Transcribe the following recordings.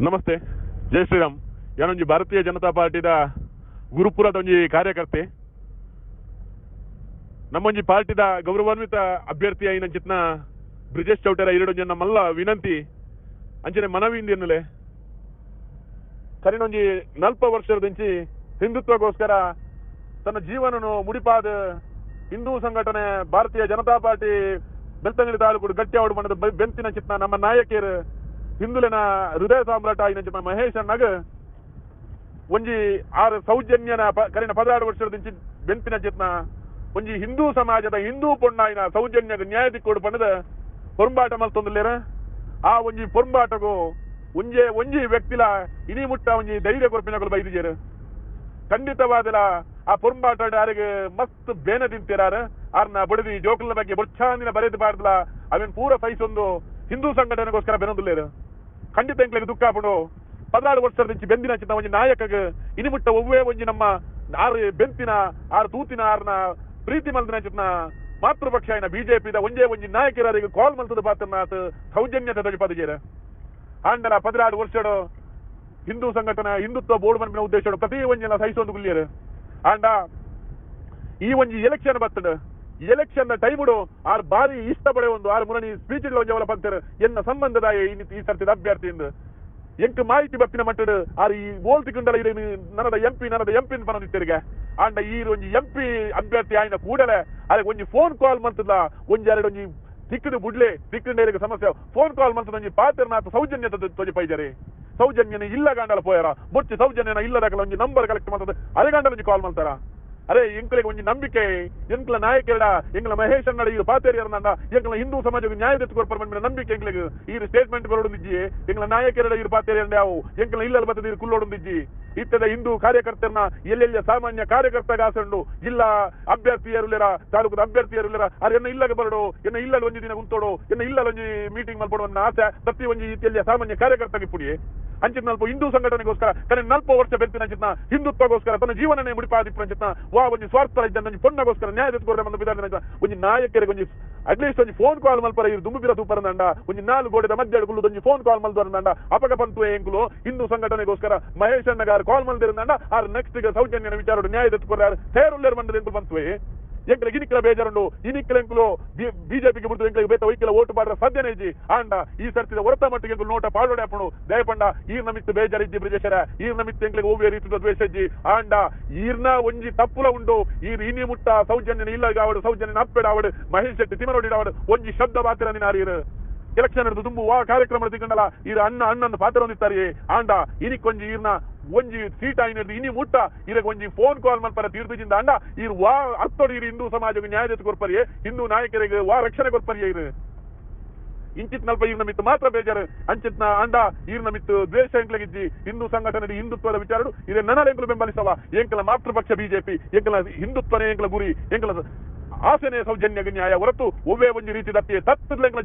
ನಮಸ್ತೆ, ಜೈ ಶ್ರೀರಾಮ್. ಯಾನೊಂಜಿ ಭಾರತೀಯ ಜನತಾ ಪಾರ್ಟಿದ ಗುರುಪುರದ ಒಂಜಿ ಕಾರ್ಯಕರ್ತೆ. ನಮ್ಮೊಂಜಿ ಪಾರ್ಟಿದ ಗೌರವಾನ್ವಿತ ಅಭ್ಯರ್ಥಿ ಐನಂಚಿತ್ನ ಬ್ರಿಜೇಶ್ ಚೌಟರ ಜನ ನಮ್ಮಲ್ಲ ವಿನಂತಿ. ಅಂಚನೆ ಮನವಿ ಇಂದಿನಲೆ ಕರಿನೊಂಜಿ ನಲ್ಪ ವರ್ಷದಂಚಿ ಹಿಂದುತ್ವಗೋಸ್ಕರ ತನ್ನ ಜೀವನನು ಮುಡಿಪಾದ ಹಿಂದೂ ಸಂಘಟನೆ ಭಾರತೀಯ ಜನತಾ ಪಾರ್ಟಿ ಬೆಳ್ತಂಗಡಿ ತಾಲೂಕು ಗಟ್ಟಿ ಆವಡು ಬೆ- ಬೆಂತಿನ ಚಿತ್ನ ನಮ್ಮ ನಾಯಕಿಯರು ಹಿಂದುಲಿನ ಹೃದಯ ಸಾಮ್ರಾಟ ಚಿತ್ನ ಮಹೇಶ್ ಅಣ್ಣಗ ಒಂಜಿ ಆರು ಸೌಜನ್ಯನ ಕರಿನ ಪದಾರು ವರ್ಷದ ಬೆಂತಿನ ಚಿತ್ನ ಒಂಜಿ ಹಿಂದೂ ಸಮಾಜದ ಹಿಂದೂ ಪೊಣ್ಣಾಯಿನ ಸೌಜನ್ಯಗ ನ್ಯಾಯ ದಿಕ್ಕೋಡು ಪಣ್ಣದ ಪೊಂಬಾಟ ಮಲ್ತೊಂದುಲ್ಲೇರ ಆ ಒಂಜಿ ಪೊಂಬಾಟಗು ಒಂಜೆ ಒಂಜಿ ವ್ಯಕ್ತಿಲ ಇನಿ ಮುಟ್ಟ ಒಂಜಿ ಧೈರ್ಯ ಕೊರ್ಪಿನಗಳು ಬೈದಿಜೇರು ಖಂಡಿತವಾದಲ ಆ ಪೊಂಬಾಟ ಯಾರಿಗೆ ಮಸ್ತ್ ಬೇನೆ ತಿಂತೀರಾರ. ಆರ್ನ ಬಡದಿ ಜೋಕಲ್ನ ಬಗ್ಗೆ ಬೊಚ್ಚಾಂದಿನ ಬರೆದು ಬಾರ್ದಲ ಅವೇನ್ ಪೂರ ಸೈಸೊಂದು ಹಿಂದೂ ಸಂಘಟನೆಗೋಸ್ಕರ ಬೆನೊಂದುಲ್ಲೇರು ಖಂಡಿತ ಎಂಕ್ಲೆಗೆ ದುಃಖ ಆಪುಂಡು ವರ್ಷದ ವರ್ಷದಿಂದ ಬೆಂದಿನ ಚಿತ್ತ ಒಂಜಿ ನಾಯಕಗ ಇನಿಮುಟ್ಟ ಒವ್ವೇ ಒಂಜಿ ನಮ್ಮ ಆರು ಬೆಂತಿನ ಆರು ತೂತಿನ ಆರ್ನ ಪ್ರೀತಿ ಮಲ್ದಿನ ಚಿತ್ನ ಮಾತೃಪಕ್ಷ ಐನ ಬಿಜೆಪಿದ ಒಂಜೇ ಒಂಜಿ ನಾಯಕರಿಗೆ ಕಾಲ್ ಮಲ್ತದ ಸೌಜನ್ಯ ಸೌಜನ್ಯದ ಪದಜೇರ. ಆಂಡಲ ಪದಿನಾರು ವರ್ಷಡು ಹಿಂದೂ ಸಂಘಟನೆ ಹಿಂದುತ್ವ ಬೋರ್ಡ್ ಮನ್ಪಿನ ಉದ್ದೇಶ ಪ್ರತಿ ಒಂಜಿನ ಸಹಿಸೊಂದು ಗುಲ್ಲಿಯರು ಆಂಡ ಈ ಒಂಜಿ ಎಲೆಕ್ಷನ್ ಬರ್ತದೆ ಎಲೆಕ್ಷನ್ ಟೈಮುಡು ಆರ್ ಬಾರಿ ಇಷ್ಟ ಪಡೆ ಒಂದು ಆರ್ ಮುರಣಿ ಸ್ಪೀಚ್ ಒಂಜವಲ ಪಂಕ್ತರ್ ಎನ್ನ ಸಂಬಂಧದ ಈ ಈ ಅಭ್ಯರ್ಥಿ ಎಂದು ಎಂಕ್ ಮಾಹಿತಿ ಬರ್ತಿನ ಮಟ್ಟಡು ಆರ್ ಈ ಓಲ್ ತಿಕ್ಕಂಡಲ ಇರು ನನ್ನದ ಎಂಪಿ ನನ್ನದ ಎಂಪಿ ಪನದಿತ್ತರಿಗೆ ಆಂಡ ಈ ಒಂಜಿ ಎಂಪಿ ಅಭ್ಯರ್ಥಿ ಆಯ್ನ ಕೂಡಲೇ ಅದಕ್ಕೆ ಒಂಜಿ ಫೋನ್ ಕಾಲ್ ಮಂತದ ಒಂಜಿ ಎರಡು ಒಂಜಿ ತಿಕ್ಕದು ಬುಡ್ಲೆ ತಿಕ್ಕಂಡೇರಿಗೆ ಸಮಸ್ಯೆ. ಫೋನ್ ಕಾಲ್ ಮಂತದ ಒಂಜಿ ಪಾತ್ರನಾಥ ಸೌಜನ್ಯದ ತೊಜಿ ಪೈಜರಿ ಸೌಜನ್ಯನ ಇಲ್ಲ ಗಾಂಡಲ ಪೋಯರ. ಮುಚ್ಚಿ ಸೌಜನ್ಯನ ಇಲ್ಲದಾಗಲ ಒಂಜಿ ನಂಬರ್ ಕಲೆಕ್ಟ್ ಮಾಡ್ತದೆ ಅದೇ ಗಾಂಡಲ ಒಂಜಿ ಕಾಲ್ ಮಾಡ್ತಾರ ಅರೆ ಎಂಕ್ಲೆಗೆ ಒಂಜಿ ನಂಬಿಕೆ ಎಂಕ್ಲ ನಾಯಕರ ಎಂಕ್ಲ ಮಹೇಶ್ ಅಣ್ಣಡ ಪಾತೇರಿ ಪಾತೇರಿಯರ್ನಂಡ ಎಂಕ್ಲ ಹಿಂದೂ ಸಮಾಜಕ್ಕೆ ನ್ಯಾಯ ತೆತ್ತುಕೊಡ್ಪರ್ ಬಂದ ನಂಬಿಕೆ ಎಂಕ್ಲೆಗೆ ಈ ಸ್ಟೇಟ್ಮೆಂಟ್ ಬರೋಡಿದ್ಜಿ ಎಂಕ್ಲ ನಾಯಕರ ಪಾತೇರಿ ಪಾತೇರಿಯರ್ ಯಾವ ಎಂಕ್ಲ ಇಲ್ಲಲ್ಲಿ ಬರ್ತದೆ ಇರು ಕುಲ್ಲೋಡಿದ್ಜಿ ಇತ್ತದ ಹಿಂದೂ ಕಾರ್ಯಕರ್ತರನ್ನ ಎಲ್ಲೆಲ್ಲ ಸಾಮಾನ್ಯ ಕಾರ್ಯಕರ್ತಗಾಸಂಡು ಜಿಲ್ಲಾ ಅಭ್ಯರ್ಥಿಯರುಲೆರ, ತಾಲೂಕದ ಅಭ್ಯರ್ಥಿಯರುಲೆರ, ಅರೆ, ಎನ್ನ ಇಲ್ಲಗೆ ಬರಡು, ಎನ್ನ ಇಲ್ಲಲ್ಲಿ ಒಂಜಿ ದಿನ ಕುಂತೋಡು, ಎನ್ನ ಇಲ್ಲಲ್ಲಿ ಒಂಜಿ ಮೀಟಿಂಗ್ ಮಲ್ಪಡು ಆಸೆ, ಪ್ರತಿ ಒಂಜಿ ಇತ್ತೆಲ್ಲ ಸಾಮಾನ್ಯ ಕಾರ್ಯಕರ್ತಗೆ ಪುಡಿ. ಅಂಚಿನ ನಲ್ಪ ಹಿಂದೂ ಸಂಘಟನೆಗೋಸ್ಕರ, ಕರೆ ನಲ್ಪ ವರ್ಷ ಬೆಂತಿನ ಅಂಚಿನ ಹಿಂದುತ್ವಗೋಸ್ಕರ, ತನ್ನ ಜೀವನನೇ ಮುಡಿಪಾದಿಪ್ಪು ಅಂಚಿನ ವಾ ಒಂದು ಸ್ವಾರ್ಥ ಇದ್ದ ನನ್ನ ಪೊಣ್ಣಗೋಸ್ಕರ ನ್ಯಾಯ ತೆತ್ಕೊಡ್ರೆ ಒಂದು ವಿಧಾನ ಒಂಜಿ ನಾಯಕರಿಗೆ ಒಂದು ಅಟ್ಲೀಸ್ಟ್ ಒಂದು ಫೋನ್ ಕಾಲ್ ಮಲ್ಪರ ಇರು ದುಂಬು ತೂಪರಂದಂಡ ಒಂದು ನಾಲ್ಕು ಗೋಡೆದ ಮಧ್ಯ ಕುಳ್ಳು ಒಂದು ಫೋನ್ ಕಾಲ್ ಮಲ್ದರಂಡ ಅಪಕ ಪಂತು ಎಂಕುಲು ಹಿಂದೂ ಸಂಘಟನೆಗೋಸ್ಕರ ಮಹೇಶ್ ಅಣ್ಣಗಾರ ಕಾಲ್ ಮಲ್ದಿರಂದಂಡ ಆರ್ ನೆಕ್ಸ್ಟ್ ಗ ಸೌಜನ್ಯನ ವಿಚಾರ ನ್ಯಾಯ ತೆಗೆದುಕೊಂಡ್ರೆ ತೇರುಲ್ಲೇರ್ ಮಂಡಲಿ ಎಂಕುಲು ಬಂತುವೆ ಗಿನಿಕ್ಕಲ ಬೇಜಾರುಂಡು ಇನಿಕ್ಕಲ ಎಂಕುಲು ಬಿಜೆಪಿಗೆ ಬಿಡ್ತು ಎಂಕ್ಲ ಬೇತ ವೈಕಲ ಓಟು ಬಾಡ್ರ ಸಾಧ್ಯನೇ ಇಜ್ಜಿ ಆಂಡ ಈ ಸರ್ತಿದ ಹೊರತ ಮಟ್ಟಿಗೆ ನೋಟ ಪಾಡೋಡೆ ಅಪ್ಪಣು ದಯಪಂಡ, ಈರ್ನ ಮಿತ್ತು ಬೇಜಾರಿಜ್ಜಿ ಬ್ರಿಜೇಶರ ಈರ್ನ ನಮಿತ್ ಎಂಕ್ಲಿಗೆ ಓವಿಯ ರೀತಿ ದ್ವೇಷ ಇಜ್ಜಿ ಆಂಡ, ಈರ್ನ ಒಂಜಿ ತಪ್ಪುಲ ಉಂಡು. ಈರ್ ಇನಿ ಮುಟ್ಟ ಸೌಜನ್ಯನ ಇಲ್ಲ ಅವಡು ಸೌಜನ್ಯನ ಅಪ್ಪೆಡ ಅವಡು ಮಹೇಶ್ ಶೆಟ್ಟಿ ತಿಮರೋಡಿ ಅವಡು ಒಂಜಿ ಶಬ್ದ ಮಾತ್ರ ನಿನ್ನ ಆರೀರು ಎಲೆಕ್ಷನ್ ಹಿಡಿದು ತುಂಬು ಕಾರ್ಯಕ್ರಮ ತಿಕ್ಕಂಡಲ ಈರ ಅಣ್ಣ ಅಣ್ಣನ ಪಾತ್ರ ಹೊಂದಿದ್ದಾರೆ ಆಂಡ ಇನಿಕೊಂಜಿ ಈರ್ನ ಒಂಜಿ ಸೀಟ್ ಐನರ್ದು ಇನಿ ಮುಟ್ಟ. ಇರಗ್ ಒಂಜಿ ಫೋನ್ ಕಾಲ್ ಮಲ್ಪರ ತೀರ್ಪಿಜಿಂದ ಅಂಡ. ಇರ್ ವಾ ಅತ್ತೊಡಿ ಇರು ಹಿಂದೂ ಸಮಾಜಕ್ಕೆ ನ್ಯಾಯ ಕೊರ್ಪರಿ ಹಿಂದೂ ನಾಯಕರಿಗೆ ವಾ ರಕ್ಷಣೆ ಕೊರ್ಪರಿ ಇರು. ಇಂಚಿತ್ ನಲ್ಪ ಇವ್ನ ಮಿತ್ತು ಮಾತ್ರ ಬೇಜಾರು. ಅಂಚಿತ್ನ ಅಂಡ ಈರ್ನ ಮಿತ್ತು ದ್ವೇಷ ಎಂಕ್ಲಗಿಜ್ಜಿ ಹಿಂದೂ ಸಂಘಟನೆ ಹಿಂದುತ್ವದ ವಿಚಾರಡು. ಇದೇ ನನ್ನ ಎಂಕ್ಲು ಬೆಂಬಲಿಸವ. ಎಂಕಲ ಮಾತೃಪಕ್ಷ ಬಿಜೆಪಿ. ಎಂಕಲ ಹಿಂದುತ್ವನೇ ಎಂಕಲ ಗುರಿ. ಎಂಕಲ ಆಸನೆ ಸೌಜನ್ಯ ನ್ಯಾಯ ಹೊರತು ಒವ್ವೇ ಒಂಜಿ ರೀತಿ ದತ್ತಿ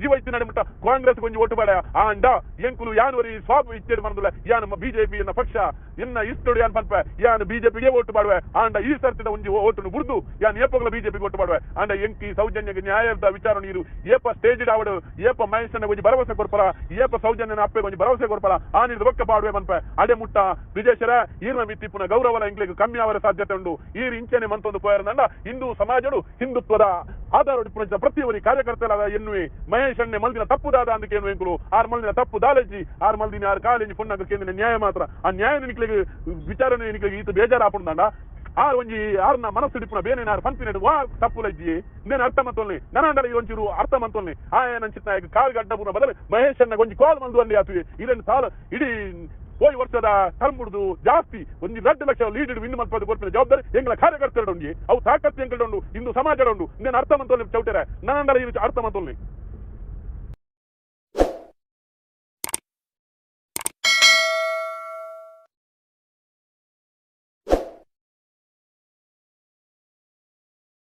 ಜೀವ ಇತ್ತಿ ನಡಿಮುಟ್ಟ ಕಾಂಗ್ರೆಸ್ ಒಂಜಿ ಓಟು ಬೇಡ. ಆಂಡ, ಎಂಕುಲು ಯಾನುವರಿ ಸ್ವಾಬ್ ಇಚ್ಚೇಡ್ ಮನದುಲ್ಲ. ಯಾನ್ ಬಿಜೆಪಿ ಎನ್ನ ಪಕ್ಷ. ಎನ್ನ ಇಷ್ಟೊಡು ಯಾನ್ ಪನ್ಪ. ಯಾನು ಬಿಜೆಪಿಗೆ ಓಟು ಮಾಡುವೆ ಆಂಡ ಈ ಸರ್ತಿದ ಒಂಜಿ ಓಟನ್ನು ಬುರ್ದು ಯಾನ್ ಏಪಗಳ ಬಿಜೆಪಿಗೆ ಓಟು ಮಾಡುವೆ ಆಂಡ ಎಂಕಿ ಸೌಜನ್ಯಗೆ ನ್ಯಾಯದ ವಿಚಾರ ನೀರು ಏಪ ಸ್ಟೇಜ್ ಆವಡು. ಏಪ ಮಹೇಶನ ಒಂಜಿ ಭರವಸೆ ಕೊಡ್ಪರ ಏಪ ಸೌಜನ್ಯನ ಅಪ್ಪೆ ಒಂಜಿ ಭರವಸೆ ಕೊಡ್ಪರ ಆ ನೀರು ಒಕ್ಕ ಪಾಡುವೆ ಮನ್ಪ ಅಡೆ ಮುಟ್ಟ. ವಿಜೇಶರ ಈರ್ನ ಮಿತ್ತಿಪ್ಪುನ ಗೌರವಲ ಇಂಗ್ಲಿಗೆ ಕಮ್ಮಿ ಅವರ ಸಾಧ್ಯತೆ ಉಂಡು. ಮಂತ್ ಒಂದು ಮಂತೊಂದು ಪೋಯರನಂಡ ಹಿಂದೂ ಸಮಾಜಡು ಹಿಂದುತ್ವದ ಪ್ರಜಾಪ್ರಭುತ್ವದ ಆಧಾರ ಪ್ರಜ ಪ್ರತಿಯೊಬ್ಬರಿ ಕಾರ್ಯಕರ್ತರಾದ ಎನ್ವಿ ಮಹೇಶ್ ಅಣ್ಣೆ ಮಲ್ದಿನ ತಪ್ಪುದಾದ ಅಂದಕ್ಕೆ ಏನು ಆರ್ ಮಲ್ದಿನ ತಪ್ಪು ದಾಲೇಜಿ. ಆರ್ ಮಲ್ದಿನ ಆರ್ ಕಾಲೇಜು ಪುಣ್ಣ ಕೇಂದ್ರ ನ್ಯಾಯ ಮಾತ್ರ. ಆ ನ್ಯಾಯ ನಿಂಕ್ಲಿಗೆ ವಿಚಾರಣೆ ನಿಂಕ್ಲಿಗೆ ಈತ ಬೇಜಾರ ಹಾಕೊಂಡ ಆರ್ ಒಂಜಿ, ಆರ್ನ ಮನಸ್ಸು ಡಿಪ್ಪಣ ಬೇನೆ ಆರ್ ಪಂಪಿ ವಾ, ತಪ್ಪು ಲಜ್ಜಿ ನೇನು ಅರ್ಥ ಮತ್ತೊಲ್ಲಿ ನನ್ನ ಅಂಡಲ್ಲಿ ಅರ್ಥ ಮಂತೊಲ್ಲಿ ಆಯ್ ನಂಚಿತ್ ನಾಯಕ ಕಾಲ್ ಗಡ್ಡ ಬದಲು ಮಹೇಶ್ ಅನ್ನ ಕೊಂಚ ಕಾಲ್ ಮಂದು ಅಲ್ಲಿ ಆತಿ ಇದನ್ನು ಸಾಲ, ಇಡೀ ಹೋಗಿ ವರ್ಷದ ಕಲ್ಮುಡ್ದು ಜಾಸ್ತಿ. ಒಂದು ಎರಡು ಲಕ್ಷ ಲೀಡ್ ವಿನ್ ಮಲ್ಪದ ಬರ್ಪಿನ ಜವಾಬ್ದಾರಿ ಎಂಗಳ ಕಾರ್ಯಕರ್ತರು ಅವು ತಾಕತ್ತು ಎಂಗಳು ಇಂದು ಸಮಾಜ ಉಂಡು ಇಂದೇನು ಅರ್ಥ ಮಂತ್ರ ಚೌಟರ ನಾನು ಅರ್ಥ ಮಂತೋಲಿ